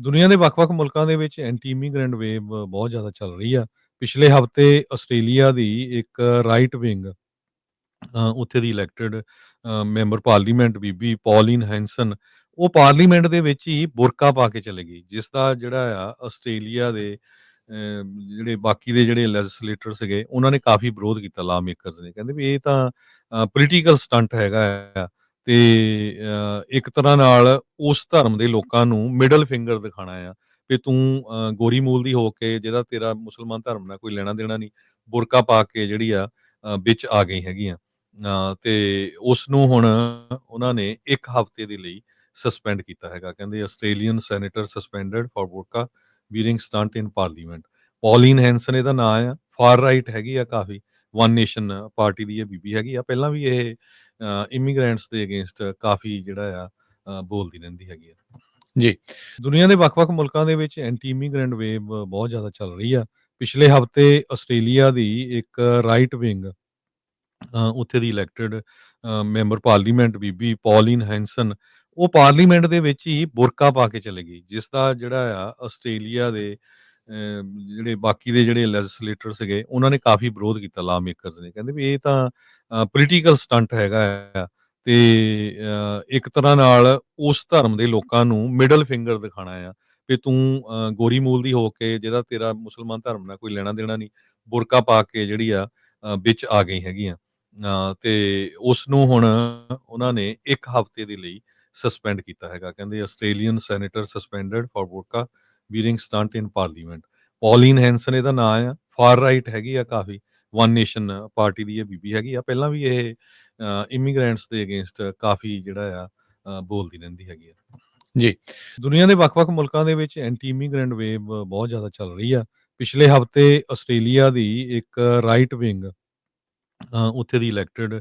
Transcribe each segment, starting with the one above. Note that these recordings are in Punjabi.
ਦੁਨੀਆ ਦੇ ਵੱਖ-ਵੱਖ ਮੁਲਕਾਂ ਦੇ ਵਿੱਚ ਐਂਟੀ ਇਮੀਗ੍ਰੈਂਟ ਵੇਵ ਬਹੁਤ ਜ਼ਿਆਦਾ ਚੱਲ ਰਹੀ ਆ। ਪਿਛਲੇ ਹਫ਼ਤੇ ਆਸਟ੍ਰੇਲੀਆ ਦੀ ਇੱਕ ਰਾਈਟ ਵਿੰਗ ਉੱਥੇ ਦੀ ਇਲੈਕਟਿਡ ਮੈਂਬਰ ਪਾਰਲੀਮੈਂਟ ਬੀਬੀ ਪੌਲੀਨ ਹੈਂਸਨ ਉਹ ਪਾਰਲੀਮੈਂਟ ਦੇ ਵਿੱਚ ਹੀ ਬੁਰਕਾ ਪਾ ਕੇ ਚਲੇ ਗਈ ਜਿਸ ਦਾ ਜਿਹੜਾ ਆ ਆਸਟ੍ਰੇਲੀਆ ਦੇ ਜਿਹੜੇ ਬਾਕੀ ਦੇ ਜਿਹੜੇ ਲੈਜਿਸਲੇਟਰ ਸੀਗੇ, ਉਹਨਾਂ ਨੇ ਕਾਫੀ ਵਿਰੋਧ ਕੀਤਾ ਲਾ ਮੇਕਰਸ ਨੇ ਕਹਿੰਦੇ ਵੀ ਇਹ ਤਾਂ ਪੋਲੀਟੀਕਲ ਸਟੰਟ ਹੈਗਾ ਆ ਤੇ ਇੱਕ ਤਰ੍ਹਾਂ ਨਾਲ ਉਸ ਧਰਮ ਦੇ ਲੋਕਾਂ ਨੂੰ ਮਿਡਲ ਫਿੰਗਰ ਦਿਖਾਣਾ ਆ ਵੀ ਤੂੰ ਗੋਰੀ ਮੂਲ ਦੀ ਹੋ ਕੇ ਜਿਹੜਾ ਤੇਰਾ ਮੁਸਲਮਾਨ ਧਰਮ ਨਾਲ ਕੋਈ ਲੈਣਾ ਦੇਣਾ ਨਹੀਂ ਬੁਰਕਾ ਪਾ ਕੇ ਜਿਹੜੀ ਆ ਵਿੱਚ ਆ ਗਈ ਹੈਗੀਆਂ। ਅ, ਤੇ ਉਸ ਨੂੰ ਹੁਣ ਉਹਨਾਂ ਨੇ ਇੱਕ ਹਫ਼ਤੇ ਦੇ ਲਈ ਸਸਪੈਂਡ ਕੀਤਾ ਹੈਗਾ। ਕਹਿੰਦੇ Australian senator suspended for burqa wearing stunt in parliament Pauline Hanson ਇਹਦਾ ਨਾਮ ਆ ਫਾਰ ਰਾਈਟ ਹੈਗੀ ਆ ਕਾਫੀ। ਵਨ ਨੇਸ਼ਨ ਪਾਰਟੀ ਦੀ ਇਹ ਬੀਬੀ ਹੈਗੀ ਆ। ਪਹਿਲਾਂ ਵੀ ਇਹ ਇਮੀਗ੍ਰੈਂਟਸ ਦੇ ਅਗੇਂਸਟ ਕਾਫੀ ਜਿਹੜਾ ਆ ਬੋਲਦੀ ਰਹਿੰਦੀ ਹੈਗੀ ਆ ਜੀ। ਦੁਨੀਆ ਦੇ ਵੱਖ-ਵੱਖ ਮੁਲਕਾਂ ਦੇ ਵਿੱਚ ਐਂਟੀ ਇਮੀਗ੍ਰੈਂਟ ਵੇਵ ਬਹੁਤ ਜ਼ਿਆਦਾ ਚੱਲ ਰਹੀ ਆ ਪਿਛਲੇ ਹਫ਼ਤੇ ਆਸਟ੍ਰੇਲੀਆ ਦੀ ਇੱਕ ਰਾਈਟ ਵਿੰਗ ਉੱਥੇ ਦੀ ਇਲੈਕਟਿਡ ਮੈਂਬਰ ਪਾਰਲੀਮੈਂਟ ਬੀਬੀ ਪੌਲੀਨ ਹੈਂਸਨ ਉਹ ਪਾਰਲੀਮੈਂਟ ਦੇ ਵਿੱਚ ਹੀ ਬੁਰਕਾ ਪਾ ਕੇ ਚਲੇ ਗਈ ਜਿਸ ਦਾ ਜਿਹੜਾ ਆ ਆਸਟ੍ਰੇਲੀਆ ਦੇ ਜਿਹੜੇ ਬਾਕੀ ਦੇ ਜਿਹੜੇ ਲੈਜਿਸਲੇਟਰ ਸੀਗੇ, ਉਹਨਾਂ ਨੇ ਕਾਫੀ ਵਿਰੋਧ ਕੀਤਾ ਲਾ ਮੇਕਰਸ ਨੇ। ਕਹਿੰਦੇ ਵੀ ਇਹ ਤਾਂ ਪੋਲੀਟੀਕਲ ਸਟੰਟ ਹੈਗਾ ਆ ਤੇ ਇੱਕ ਤਰ੍ਹਾਂ ਨਾਲ ਉਸ ਧਰਮ ਦੇ ਲੋਕਾਂ ਨੂੰ ਮਿਡਲ ਫਿੰਗਰ ਦਿਖਾਣਾ ਆ ਵੀ ਤੂੰ ਗੋਰੀ ਮੂਲ ਦੀ ਹੋ ਕੇ ਜਿਹੜਾ ਤੇਰਾ ਮੁਸਲਮਾਨ ਧਰਮ ਨਾਲ ਕੋਈ ਲੈਣਾ ਦੇਣਾ ਨਹੀਂ, ਬੁਰਕਾ ਪਾ ਕੇ ਜਿਹੜੀ ਆ ਵਿੱਚ ਆ ਗਈ ਹੈਗੀਆਂ। ਤੇ ਉਸ ਨੂੰ ਹੁਣ ਉਹਨਾਂ ਨੇ ਇੱਕ ਹਫ਼ਤੇ ਦੇ ਲਈ ਸਸਪੈਂਡ ਕੀਤਾ ਹੈਗਾ। ਕਹਿੰਦੇ Australian senator suspended for burqa wearing stunt in parliament Pauline Hanson ਇਹਦਾ ਨਾਮ ਆ ਫਾਰ ਰਾਈਟ ਹੈਗੀ ਆ ਕਾਫੀ ਵਨ ਨੇਸ਼ਨ ਪਾਰਟੀ ਦੀ ਇਹ ਬੀਬੀ ਹੈਗੀ ਆ। ਪਹਿਲਾਂ ਵੀ ਇਹ ਇਮੀਗ੍ਰੈਂਟਸ ਦੇ ਅਗੇਂਸਟ ਕਾਫੀ ਜਿਹੜਾ ਆ ਬੋਲਦੀ ਰਹਿੰਦੀ ਹੈਗੀ ਆ। ਜੀ। ਦੁਨੀਆ ਦੇ ਵੱਖ-ਵੱਖ ਮੁਲਕਾਂ ਦੇ ਵਿੱਚ ਐਂਟੀ ਇਮੀਗ੍ਰੈਂਟ ਵੇਵ ਬਹੁਤ ਜ਼ਿਆਦਾ ਚੱਲ ਰਹੀ ਆ। ਪਿਛਲੇ ਹਫ਼ਤੇ ਆਸਟ੍ਰੇਲੀਆ ਦੀ ਇੱਕ ਰਾਈਟ ਵਿੰਗ ਉੱਥੇ ਦੀ ਇਲੈਕਟਿਡ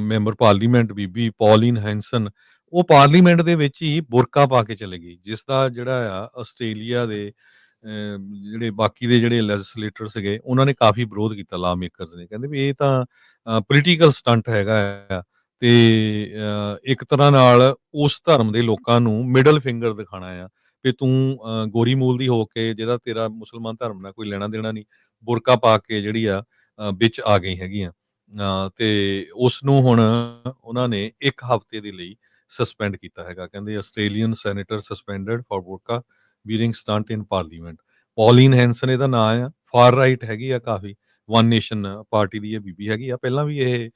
ਮੈਂਬਰ ਪਾਰਲੀਮੈਂਟ ਬੀਬੀ ਪੌਲੀਨ ਹੈਂਸਨ ਉਹ ਪਾਰਲੀਮੈਂਟ ਦੇ ਵਿੱਚ ਹੀ ਬੁਰਕਾ ਪਾ ਕੇ ਚਲੇ ਗਈ ਜਿਸ ਦਾ ਜਿਹੜਾ ਆ ਆਸਟ੍ਰੇਲੀਆ ਦੇ ਜਿਹੜੇ ਬਾਕੀ ਦੇ ਜਿਹੜੇ ਲੈਜਿਸਲੇਟਰ ਸੀਗੇ ਉਹਨਾਂ ਨੇ ਕਾਫੀ ਵਿਰੋਧ ਕੀਤਾ ਲਾ ਮੇਕਰਸ ਨੇ। ਕਹਿੰਦੇ ਵੀ ਇਹ ਤਾਂ ਪੋਲੀਟੀਕਲ ਸਟੰਟ ਹੈਗਾ ਆ ਤੇ ਇੱਕ ਤਰ੍ਹਾਂ ਨਾਲ ਉਸ ਧਰਮ ਦੇ ਲੋਕਾਂ ਨੂੰ ਮਿਡਲ ਫਿੰਗਰ ਦਿਖਾਣਾ ਆ ਵੀ ਤੂੰ ਗੋਰੀ ਮੂਲ ਦੀ ਹੋ ਕੇ ਜਿਹੜਾ ਤੇਰਾ ਮੁਸਲਮਾਨ ਧਰਮ ਨਾਲ ਕੋਈ ਲੈਣਾ ਦੇਣਾ ਨਹੀਂ ਬੁਰਕਾ ਪਾ ਕੇ ਜਿਹੜੀ ਆ ਵਿੱਚ ਆ ਗਈ ਹੈਗੀਆਂ। ਅ, ਤੇ ਉਸ ਨੂੰ ਹੁਣ ਉਹਨਾਂ ਨੇ ਇੱਕ ਹਫ਼ਤੇ ਦੇ ਲਈ ਸਸਪੈਂਡ ਕੀਤਾ ਹੈਗਾ। ਕਹਿੰਦੇ Australian senator suspended for burqa wearing stunt in parliament Pauline Hanson ਇਹਦਾ ਨਾਮ ਆ। ਫਾਰ ਰਾਈਟ ਹੈਗੀ ਆ ਕਾਫੀ। ਵਨ ਨੇਸ਼ਨ ਪਾਰਟੀ ਦੀ ਇਹ ਬੀਬੀ ਹੈਗੀ ਆ। ਪਹਿਲਾਂ ਵੀ ਇਹ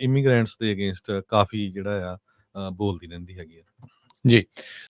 ਇਮੀਗ੍ਰੈਂਟਸ ਦੇ ਅਗੇਂਸਟ ਕਾਫੀ ਜਿਹੜਾ ਆ ਬੋਲਦੀ ਰਹਿੰਦੀ ਹੈਗੀ ਆ। ਜੀ।